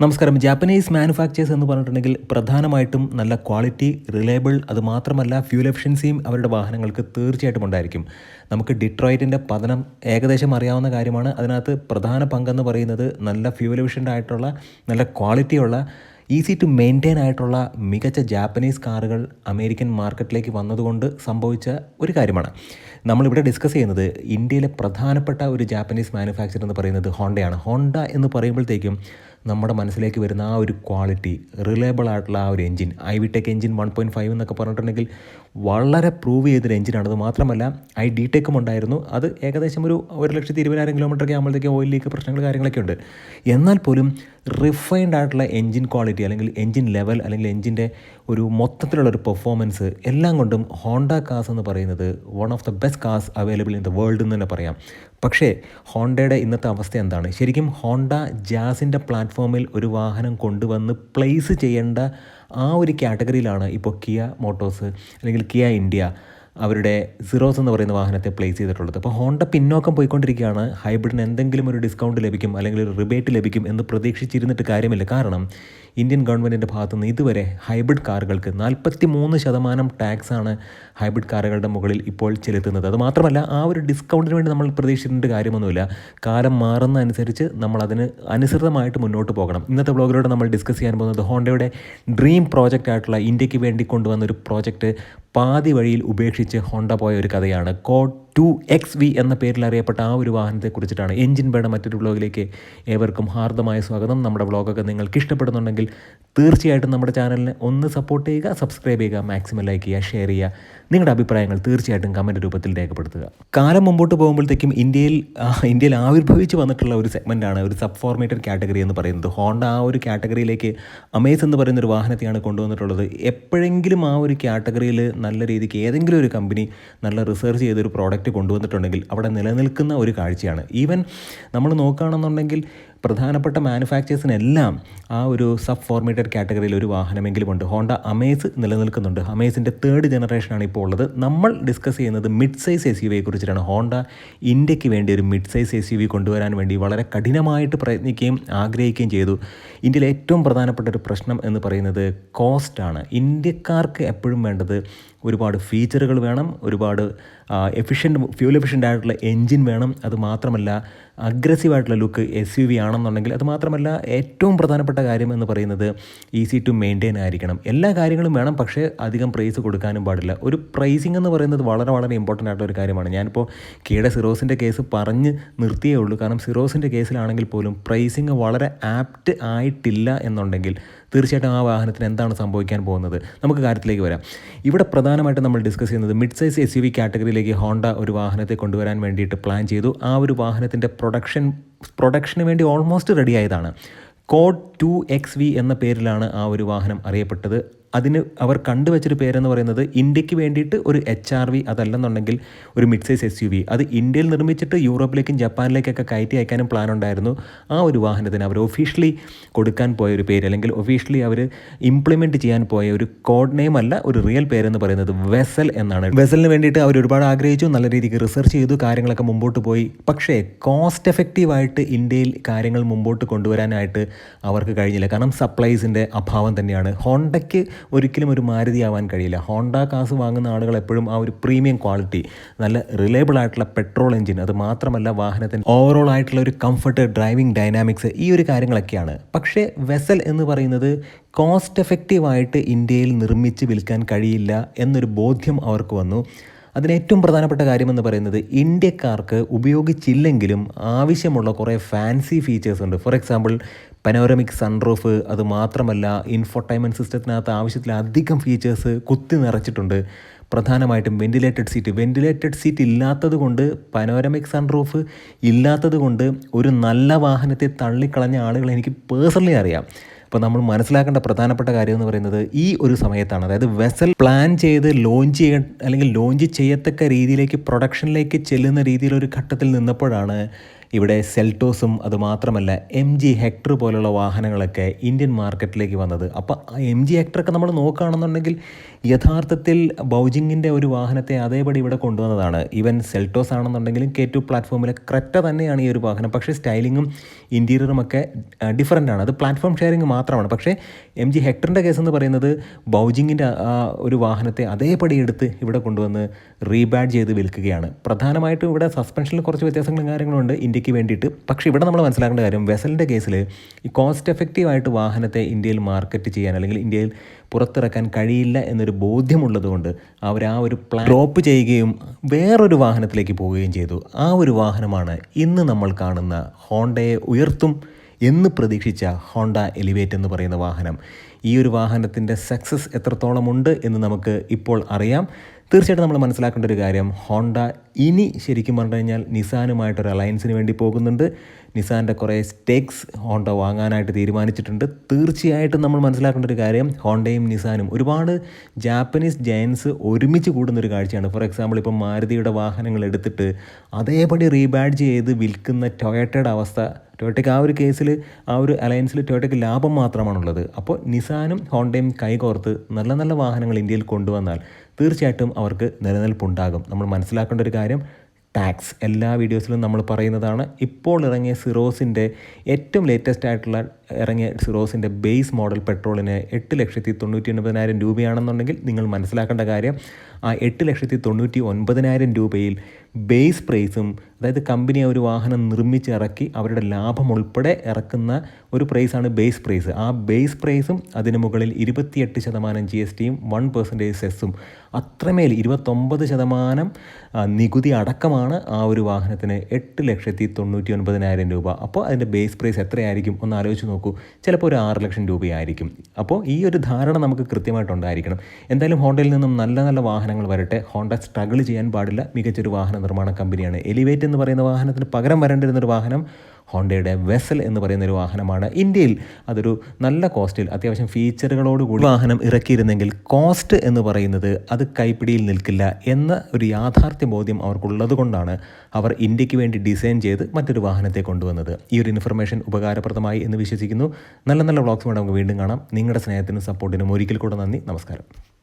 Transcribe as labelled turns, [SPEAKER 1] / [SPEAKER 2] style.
[SPEAKER 1] നമസ്കാരം. Japanese manufacturers എന്ന് പറഞ്ഞിട്ടുണ്ടെങ്കിൽ പ്രധാനമായിട്ടും നല്ല ക്വാളിറ്റി റിലയബിൾ അത് മാത്രമല്ല ഫ്യൂൽ എഫിഷ്യൻസിയും അവരുടെ വാഹനങ്ങൾക്ക് തീർച്ചയായിട്ടും ഉണ്ടായിരിക്കും. നമുക്ക് ഡിട്രോയിറ്റിന്റെ പതനം ഏകദേശം അറിയാവുന്ന കാര്യമാണ്. അതിനകത്ത് പ്രധാന പങ്കെന്ന് പറയുന്നത് നല്ല ഫ്യൂൽ എഫിഷ്യന്റ് ആയിട്ടുള്ള നല്ല ക്വാളിറ്റിയുള്ള ഈസി ടു മെയിന്റെയിൻ ആയിട്ടുള്ള മികച്ച ജാപ്പനീസ് കാറുകൾ അമേരിക്കൻ മാർക്കറ്റിലേക്ക് വന്നതുകൊണ്ട് സംഭവിച്ച ഒരു കാര്യമാണ്. നമ്മളിവിടെ ഡിസ്കസ് ചെയ്യുന്നത് ഇന്ത്യയിലെ പ്രധാനപ്പെട്ട ഒരു ജാപ്പനീസ് മാനുഫാക്ചർ എന്ന് പറയുന്നത് ഹോണ്ടയാണ് ഹോണ്ട എന്ന് പറയുമ്പോഴത്തേക്കും നമ്മുടെ മനസ്സിലേക്ക് വരുന്ന ആ ഒരു ക്വാളിറ്റി റിലയബിൾ ആയിട്ടുള്ള ആ ഒരു engine I V tech engine one point five എന്നൊക്കെ പറഞ്ഞിട്ടുണ്ടെങ്കിൽ വളരെ പ്രൂവ് ചെയ്തൊരു അത് മാത്രമല്ല ഐ ഡി ടെക്കും ഉണ്ടായിരുന്നു. അത് ഏകദേശം ഒരു ഒരു ലക്ഷത്തി ഇരുപതിനായിരം കിലോമീറ്ററൊക്കെ ആകുമ്പോഴത്തേക്കും ഓയിൽ ലീക്ക് പ്രശ്നങ്ങൾ കാര്യങ്ങളൊക്കെ ഉണ്ട്. എന്നാൽ പോലും റിഫൈൻഡ് ആയിട്ടുള്ള എഞ്ചിൻ ക്വാളിറ്റി അല്ലെങ്കിൽ എഞ്ചിൻ ലെവൽ അല്ലെങ്കിൽ എഞ്ചിന്റെ ഒരു മൊത്തത്തിലുള്ള ഒരു പെർഫോമൻസ് എല്ലാം കൊണ്ടും ഹോണ്ട കാസ് എന്ന് പറയുന്നത് one of the best cars available in the world എന്ന് തന്നെ പറയാം. പക്ഷേ ഹോണ്ടയുടെ ഇന്നത്തെ അവസ്ഥ എന്താണ്? ശരിക്കും ഹോണ്ട ജാസിന്റെ പ്ലാറ്റ്ഫോമിൽ ഒരു വാഹനം കൊണ്ടുവന്ന് പ്ലേസ് ചെയ്യേണ്ട ആ ഒരു കാറ്റഗറിയിലാണ് ഇപ്പോൾ കിയ മോട്ടോഴ്സ് അല്ലെങ്കിൽ കിയ ഇന്ത്യ അവരുടെ സിറോസ് എന്ന് പറയുന്ന വാഹനത്തെ പ്ലേസ് ചെയ്തിട്ടുള്ളത്. അപ്പോൾ ഹോണ്ട പിന്നോക്കം പോയിക്കൊണ്ടിരിക്കുകയാണ്. ഹൈബ്രിഡിന് എന്തെങ്കിലും ഒരു ഡിസ്കൗണ്ട് ലഭിക്കും അല്ലെങ്കിൽ ഒരു റിബേറ്റ് ലഭിക്കും എന്ന് പ്രതീക്ഷിച്ചിരുന്നിട്ട് കാര്യമില്ല. കാരണം ഇന്ത്യൻ ഗവൺമെന്റിന്റെ ഭാഗത്തു നിന്ന് ഇതുവരെ ഹൈബ്രിഡ് കാറുകൾക്ക് നാൽപ്പത്തി മൂന്ന് ശതമാനം ടാക്സാണ് ഹൈബ്രിഡ് കാറുകളുടെ മുകളിൽ ഇപ്പോൾ ചെലുത്തുന്നത്. അത് മാത്രമല്ല ആ ഒരു ഡിസ്കൗണ്ടിന് വേണ്ടി നമ്മൾ പ്രതീക്ഷിച്ചിട്ട് കാര്യമൊന്നുമില്ല. കാലം മാറുന്ന അനുസരിച്ച് നമ്മൾ അതിന് അനുസൃതമായിട്ട് മുന്നോട്ട് പോകണം. ഇന്നത്തെ ബ്ലോഗിലൂടെ നമ്മൾ ഡിസ്കസ് ചെയ്യാൻ പോകുന്നത് ഹോണ്ടയുടെ ഡ്രീം പ്രോജക്റ്റ് ആയിട്ടുള്ള ഇന്ത്യയ്ക്ക് വേണ്ടി കൊണ്ടുവന്ന ഒരു പ്രോജക്റ്റ് പാതി വഴിയിൽ ഉപേക്ഷിച്ച് ഹോണ്ട പോയ ഒരു കഥയാണ്. കോഡ് ടു എക്സ് വി എന്ന പേരിൽ അറിയപ്പെട്ട ആ ഒരു വാഹനത്തെ കുറിച്ചിട്ടാണ് എഞ്ചിൻ ബേഡ് മറ്റൊരു വ്ളോഗിലേക്ക് ഏവർക്കും ഹാർദമായ സ്വാഗതം. നമ്മുടെ വ്ളോഗൊക്കെ നിങ്ങൾക്ക് ഇഷ്ടപ്പെടുന്നുണ്ടെങ്കിൽ തീർച്ചയായിട്ടും നമ്മുടെ ചാനലിനെ ഒന്ന് സപ്പോർട്ട് ചെയ്യുക സബ്സ്ക്രൈബ് ചെയ്യുക മാക്സിമം ലൈക്ക് ചെയ്യുക ഷെയർ ചെയ്യുക. നിങ്ങളുടെ അഭിപ്രായങ്ങൾ തീർച്ചയായിട്ടും കമന്റ് രൂപത്തിൽ രേഖപ്പെടുത്തുക. കാലം മുമ്പോട്ട് പോകുമ്പോഴത്തേക്കും ഇന്ത്യയിൽ ഇന്ത്യയിൽ ആവിർഭവിച്ച് വന്നിട്ടുള്ള ഒരു സെഗ്മെന്റാണ് ഒരു സബ് ഫോർമേറ്റഡ് കാറ്റഗറി എന്ന് പറയുന്നത്. ഹോണ്ട ആ ഒരു കാറ്റഗറിയിലേക്ക് അമേസ് എന്ന് പറയുന്ന ഒരു വാഹനത്തെയാണ് കൊണ്ടുവന്നിട്ടുള്ളത്. എപ്പോഴെങ്കിലും ആ ഒരു കാറ്റഗറിയിൽ നല്ല രീതിക്ക് ഏതെങ്കിലും ഒരു കമ്പനി നല്ല റിസർച്ച് ചെയ്തൊരു പ്രോഡക്റ്റ് കൊണ്ടുവന്നിട്ടുണ്ടെങ്കിൽ അവിടെ നിലനിൽക്കുന്ന ഒരു കാഴ്ചയാണ്. ഈവൻ നമ്മൾ നോക്കുകയാണെന്നുണ്ടെങ്കിൽ പ്രധാനപ്പെട്ട മാനുഫാക്ചേഴ്സിനെല്ലാം ആ ഒരു സബ് ഫോർമേറ്റഡ് കാറ്റഗറിയിൽ ഒരു വാഹനമെങ്കിലും ഉണ്ട്. ഹോണ്ട അമേസ് നിലനിൽക്കുന്നുണ്ട്. അമേസിന്റെ തേർഡ് ജനറേഷനാണ് ഇപ്പോൾ ഉള്ളത്. നമ്മൾ ഡിസ്കസ് ചെയ്യുന്നത് മിഡ് സൈസ് എസ് യു വിയെ കുറിച്ചിട്ടാണ്. ഹോണ്ട ഇന്ത്യയ്ക്ക് വേണ്ടി ഒരു mid size S U V കൊണ്ടുവരാൻ വേണ്ടി വളരെ കഠിനമായിട്ട് പ്രയത്നിക്കുകയും ആഗ്രഹിക്കുകയും ചെയ്തു. ഇന്ത്യയിലെ ഏറ്റവും പ്രധാനപ്പെട്ട ഒരു പ്രശ്നം എന്ന് പറയുന്നത് കോസ്റ്റാണ് ഇന്ത്യക്കാർക്ക് എപ്പോഴും വേണ്ടത് ഒരുപാട് ഫീച്ചറുകൾ വേണം. ഒരുപാട് എഫിഷ്യന്റ് ഫ്യൂൽ എഫിഷ്യന്റ് ആയിട്ടുള്ള എൻജിൻ വേണം. അത് മാത്രമല്ല അഗ്രസീവ് ആയിട്ടുള്ള ലുക്ക് എസ് യു വി ആണെന്നുണ്ടെങ്കിൽ അത് മാത്രമല്ല ഏറ്റവും പ്രധാനപ്പെട്ട കാര്യം എന്ന് പറയുന്നത് ഈസി ടു മെയിന്റെയിൻ ആയിരിക്കണം. എല്ലാ കാര്യങ്ങളും വേണം പക്ഷേ അധികം പ്രൈസ് കൊടുക്കാനും പാടില്ല. ഒരു പ്രൈസിംഗ് എന്ന് പറയുന്നത് വളരെ വളരെ ഇമ്പോർട്ടന്റ് ആയിട്ടുള്ള ഒരു കാര്യമാണ്. ഞാനിപ്പോൾ കീടെ സിറോസിന്റെ കേസ് പറഞ്ഞ് നിർത്തിയേ ഉള്ളൂ. കാരണം സിറോസിന്റെ കേസിലാണെങ്കിൽ പോലും പ്രൈസിങ് വളരെ ആപ്റ്റ് ആയിട്ടില്ല എന്നുണ്ടെങ്കിൽ തീർച്ചയായിട്ടും ആ വാഹനത്തിന് എന്താണ് സംഭവിക്കാൻ പോകുന്നത്? നമുക്ക് കാര്യത്തിലേക്ക് വരാം. ഇവിടെ പ്രധാനമായിട്ടും നമ്മൾ ഡിസ്കസ് ചെയ്യുന്നത് mid size S U V കാറ്റഗറിയിലേക്ക് Honda ഒരു വാഹനത്തെ കൊണ്ടുവരാൻ വേണ്ടിയിട്ട് പ്ലാൻ ചെയ്തു. ആ ഒരു വാഹനത്തിന്റെ പ്രൊഡക്ഷൻ പ്രൊഡക്ഷന് വേണ്ടി ഓൾമോസ്റ്റ് റെഡി ആയതാണ്. കോഡ് ടു എക്സ് വി എന്ന പേരിലാണ് ആ ഒരു വാഹനം അറിയപ്പെട്ടത്. അതിന് അവർ കണ്ടുവച്ചൊരു പേരെന്ന് പറയുന്നത് ഇന്ത്യയ്ക്ക് വേണ്ടിയിട്ട് ഒരു എച്ച് ആർ വി അതല്ലെന്നുണ്ടെങ്കിൽ ഒരു mid size S U V അത് ഇന്ത്യയിൽ നിർമ്മിച്ചിട്ട് യൂറോപ്പിലേക്കും ജപ്പാനിലേക്കൊക്കെ കയറ്റി അയക്കാനും പ്ലാൻ ഉണ്ടായിരുന്നു. ആ ഒരു വാഹനത്തിന് അവർ ഒഫീഷ്യലി കൊടുക്കാൻ പോയ ഒരു പേര് അല്ലെങ്കിൽ ഒഫീഷ്യലി അവർ ഇംപ്ലിമെന്റ് ചെയ്യാൻ പോയ ഒരു കോഡ് നെയിം അല്ല ഒരു റിയൽ പേരെന്ന് പറയുന്നത് വെസൽ എന്നാണ്. വെസലിന് വേണ്ടിയിട്ട് അവർ ഒരുപാട് ആഗ്രഹിച്ചു നല്ല രീതിക്ക് റിസർച്ച് ചെയ്തു കാര്യങ്ങളൊക്കെ മുമ്പോട്ട് പോയി. പക്ഷേ കോസ്റ്റ് എഫക്റ്റീവായിട്ട് ഇന്ത്യയിൽ കാര്യങ്ങൾ മുമ്പോട്ട് കൊണ്ടുവരാനായിട്ട് അവർക്ക് കഴിഞ്ഞില്ല. കാരണം സപ്ലൈസിന്റെ അഭാവം തന്നെയാണ്. ഹോണ്ടയ്ക്ക് ഒരിക്കലും ഒരു മാരുതി ആവാൻ കഴിയില്ല. ഹോണ്ട കാസ് വാങ്ങുന്ന ആളുകൾ എപ്പോഴും ആ ഒരു പ്രീമിയം ക്വാളിറ്റി നല്ല റിലയബിൾ ആയിട്ടുള്ള പെട്രോൾ എഞ്ചിൻ അത് മാത്രമല്ല വാഹനത്തിന് ഓവറോൾ ആയിട്ടുള്ള ഒരു കംഫർട്ട് ഡ്രൈവിംഗ് ഡൈനാമിക്സ് ഈ ഒരു കാര്യങ്ങളൊക്കെയാണ്. പക്ഷേ വെസൽ എന്ന് പറയുന്നത് കോസ്റ്റ് എഫക്റ്റീവായിട്ട് ഇന്ത്യയിൽ നിർമ്മിച്ച് വിൽക്കാൻ കഴിയില്ല എന്നൊരു ബോധ്യം അവർക്ക് വന്നു. അതിന് ഏറ്റവും പ്രധാനപ്പെട്ട കാര്യമെന്ന് പറയുന്നത് ഇന്ത്യക്കാർക്ക് ഉപയോഗിച്ചില്ലെങ്കിലും ആവശ്യമുള്ള കുറേ ഫാൻസി ഫീച്ചേഴ്സ് ഉണ്ട്. ഫോർ എക്സാമ്പിൾ പനോരമിക് സൺറൂഫ് അത് മാത്രമല്ല ഇൻഫോർട്ടൈൻമെന്റ് സിസ്റ്റത്തിനകത്ത് ആവശ്യത്തിലധികം ഫീച്ചേഴ്സ് കുത്തി നിറച്ചിട്ടുണ്ട്. പ്രധാനമായിട്ടും വെന്റിലേറ്റഡ് സീറ്റ് വെന്റിലേറ്റഡ് സീറ്റ് ഇല്ലാത്തത് കൊണ്ട് പനോരമിക് സൺറൂഫ് ഇല്ലാത്തത് കൊണ്ട് ഒരു നല്ല വാഹനത്തെ തള്ളിക്കളഞ്ഞ ആളുകളെ എനിക്ക് പേഴ്സണലി അറിയാം. അപ്പോൾ നമ്മൾ മനസ്സിലാക്കേണ്ട പ്രധാനപ്പെട്ട കാര്യം എന്ന് പറയുന്നത് ഈ ഒരു സമയത്താണ്. അതായത് വെസൽ പ്ലാൻ ചെയ്ത് ലോഞ്ച് ചെയ്യാൻ അല്ലെങ്കിൽ ലോഞ്ച് ചെയ്യത്തക്ക രീതിയിലേക്ക് പ്രൊഡക്ഷനിലേക്ക് ചെല്ലുന്ന രീതിയിലൊരു ഘട്ടത്തിൽ നിന്നപ്പോഴാണ് ഇവിടെ സെൽറ്റോസും അതുമാത്രമല്ല എം ജി ഹെക്ടർ പോലുള്ള വാഹനങ്ങളൊക്കെ ഇന്ത്യൻ മാർക്കറ്റിലേക്ക് വന്നത്. അപ്പോൾ എം ജി ഹെക്ടറൊക്കെ നമ്മൾ നോക്കുകയാണെന്നുണ്ടെങ്കിൽ യഥാർത്ഥത്തിൽ ബൗജിങ്ങിന്റെ ഒരു വാഹനത്തെ അതേപടി ഇവിടെ കൊണ്ടുവന്നതാണ്. ഈവൻ സെൽറ്റോസ് ആണെന്നുണ്ടെങ്കിലും കെ ടു പ്ലാറ്റ്ഫോമിലെ ക്രെറ്റ തന്നെയാണ് ഈ ഒരു വാഹനം. പക്ഷേ സ്റ്റൈലിങ്ങും ഇന്റീരിയറും ഒക്കെ ഡിഫറന്റ് ആണ് അത് പ്ലാറ്റ്ഫോം ഷെയറിങ് മാത്രമാണ്. പക്ഷേ എം ജി ഹെക്ടറിന്റെ കേസെന്ന് പറയുന്നത് ബൗജിങ്ങിന്റെ ആ ഒരു വാഹനത്തെ അതേപടി എടുത്ത് ഇവിടെ കൊണ്ടുവന്ന് റീബാഡ് ചെയ്ത് വിൽക്കുകയാണ്. പ്രധാനമായിട്ടും ഇവിടെ സസ്പെൻഷനിൽ കുറച്ച് വ്യത്യാസങ്ങളും കാര്യങ്ങളുണ്ട് ഇന്ത്യയ്ക്ക് വേണ്ടിയിട്ട്. പക്ഷേ ഇവിടെ നമ്മൾ മനസ്സിലാക്കേണ്ട കാര്യം വെസലിന്റെ കേസിൽ ഈ കോസ്റ്റ് എഫക്റ്റീവായിട്ട് വാഹനത്തെ ഇന്ത്യയിൽ മാർക്കറ്റ് ചെയ്യാൻ അല്ലെങ്കിൽ ഇന്ത്യയിൽ പുറത്തിറക്കാൻ കഴിയില്ല എന്നൊരു ബോധ്യമുള്ളതുകൊണ്ട് അവർ ആ ഒരു പ്ലാൻ ഡ്രോപ്പ് ചെയ്യുകയും വേറൊരു വാഹനത്തിലേക്ക് പോവുകയും ചെയ്തു. ആ ഒരു വാഹനമാണ് ഇന്ന് നമ്മൾ കാണുന്ന ഹോണ്ടയെ ഉയർത്തും എന്ന് പ്രതീക്ഷിച്ച ഹോണ്ട എലിവേറ്റ് എന്ന് പറയുന്ന വാഹനം. ഈ ഒരു വാഹനത്തിന്റെ സക്സസ് എത്രത്തോളം ഉണ്ട് എന്ന് നമുക്ക് ഇപ്പോൾ അറിയാം. തീർച്ചയായിട്ടും നമ്മൾ മനസ്സിലാക്കേണ്ട ഒരു കാര്യം ഹോണ്ട ഇനി ശരിക്കും പറഞ്ഞു കഴിഞ്ഞാൽ നിസാനുമായിട്ടൊരു അലയൻസിന് വേണ്ടി പോകുന്നുണ്ട്. നിസാന്റെ കുറേ സ്റ്റേക്സ് ഹോണ്ട വാങ്ങാനായിട്ട് തീരുമാനിച്ചിട്ടുണ്ട്. തീർച്ചയായിട്ടും നമ്മൾ മനസ്സിലാക്കേണ്ട ഒരു കാര്യം ഹോണ്ടയും നിസാനും ഒരുപാട് ജാപ്പനീസ് ജയൻസ് ഒരുമിച്ച് കൂടുന്നൊരു കാഴ്ചയാണ്. ഫോർ എക്സാമ്പിൾ ഇപ്പം മാരുതിയുടെ വാഹനങ്ങൾ എടുത്തിട്ട് അതേപടി റീബാഡ് ചെയ്ത് വിൽക്കുന്ന ടൊയറ്റയുടെ അവസ്ഥ ടൊയോട്ടയ്ക്ക് ആ ഒരു കേസിൽ ആ ഒരു അലയൻസിൽ ടൊയോട്ടയ്ക്ക് ലാഭം മാത്രമാണുള്ളത്. അപ്പോൾ നിസാനും ഹോണ്ടയും കൈകോർത്ത് നല്ല നല്ല വാഹനങ്ങൾ ഇന്ത്യയിൽ കൊണ്ടുവന്നാൽ തീർച്ചയായിട്ടും അവർക്ക് നിലനിൽപ്പുണ്ടാകും. നമ്മൾ മനസ്സിലാക്കേണ്ട ഒരു കാര്യം ടാക്സ്. എല്ലാ വീഡിയോസിലും നമ്മൾ പറയുന്നതാണ് ഇപ്പോൾ ഇറങ്ങിയ സിറോസിന്റെ ഏറ്റവും ലേറ്റസ്റ്റ് ആയിട്ടുള്ള ഇറങ്ങിയ സിറോസിന്റെ ബേസ് മോഡൽ പെട്രോളിന് എട്ട് ലക്ഷത്തി തൊണ്ണൂറ്റി ഒൻപതിനായിരം രൂപയാണെന്നുണ്ടെങ്കിൽ നിങ്ങൾ മനസ്സിലാക്കേണ്ട കാര്യം ആ എട്ട് ലക്ഷത്തി തൊണ്ണൂറ്റി ഒൻപതിനായിരം രൂപയിൽ ബേസ് പ്രൈസും അതായത് കമ്പനി ഒരു വാഹനം നിർമ്മിച്ച് ഇറക്കി അവരുടെ ലാഭം ഉൾപ്പെടെ ഇറക്കുന്ന ഒരു പ്രൈസാണ് ബേസ് പ്രൈസ് ആ ബേസ് പ്രൈസും അതിന് മുകളിൽ ഇരുപത്തിയെട്ട് ശതമാനം ജി എസ് ടിയും വൺ പെർസെന്റേജ് സെസ്സും അത്രമേൽ ഇരുപത്തൊമ്പത് ശതമാനം നികുതി അടക്കമാണ് ആ ഒരു വാഹനത്തിന് എട്ട് ലക്ഷത്തി തൊണ്ണൂറ്റി ഒൻപതിനായിരം രൂപ. അപ്പോൾ അതിന്റെ ബേസ് പ്രൈസ് എത്രയായിരിക്കും? ഒന്ന് ആലോചിച്ച് നോക്കൂ. ചിലപ്പോൾ ഒരു ആറ് ലക്ഷം രൂപയായിരിക്കും. അപ്പോൾ ഈ ഒരു ധാരണ നമുക്ക് കൃത്യമായിട്ടുണ്ടായിരിക്കണം എന്തായാലും ഹോണ്ടയിൽ നിന്നും നല്ല നല്ല വാഹനങ്ങൾ വരട്ടെ. ഹോണ്ട സ്ട്രഗിൾ ചെയ്യാൻ പാടില്ല. മികച്ചൊരു വാഹന നിർമ്മാണ കമ്പനിയാണ്. എലിവേറ്റ് എന്ന് പറയുന്ന വാഹനത്തിന് പകരം വരേണ്ടിരുന്നൊരു വാഹനം ഹോണ്ടയുടെ വെസൽ എന്ന് പറയുന്ന ഒരു വാഹനമാണ്. ഇന്ത്യയിൽ അതൊരു നല്ല കോസ്റ്റിൽ അത്യാവശ്യം ഫീച്ചറുകളോടുകൂടി വാഹനം ഇറക്കിയിരുന്നെങ്കിൽ കോസ്റ്റ് എന്ന് പറയുന്നത് അത് കൈപ്പിടിയിൽ നിൽക്കില്ല എന്ന ഒരു യാഥാർത്ഥ്യ ബോധ്യം അവർക്കുള്ളത് കൊണ്ടാണ് അവർ ഇന്ത്യയ്ക്ക് വേണ്ടി ഡിസൈൻ ചെയ്ത് മറ്റൊരു വാഹനത്തെ കൊണ്ടുവന്നത്. ഈ ഒരു ഇൻഫർമേഷൻ ഉപകാരപ്രദമായി എന്ന് വിശ്വസിക്കുന്നു. നല്ല നല്ല വ്ളോഗ്സുമായി നമുക്ക് വീണ്ടും കാണാം. നിങ്ങളുടെ സ്നേഹത്തിനും സപ്പോർട്ടിനും ഒരിക്കൽ കൂടെ നന്ദി. നമസ്കാരം.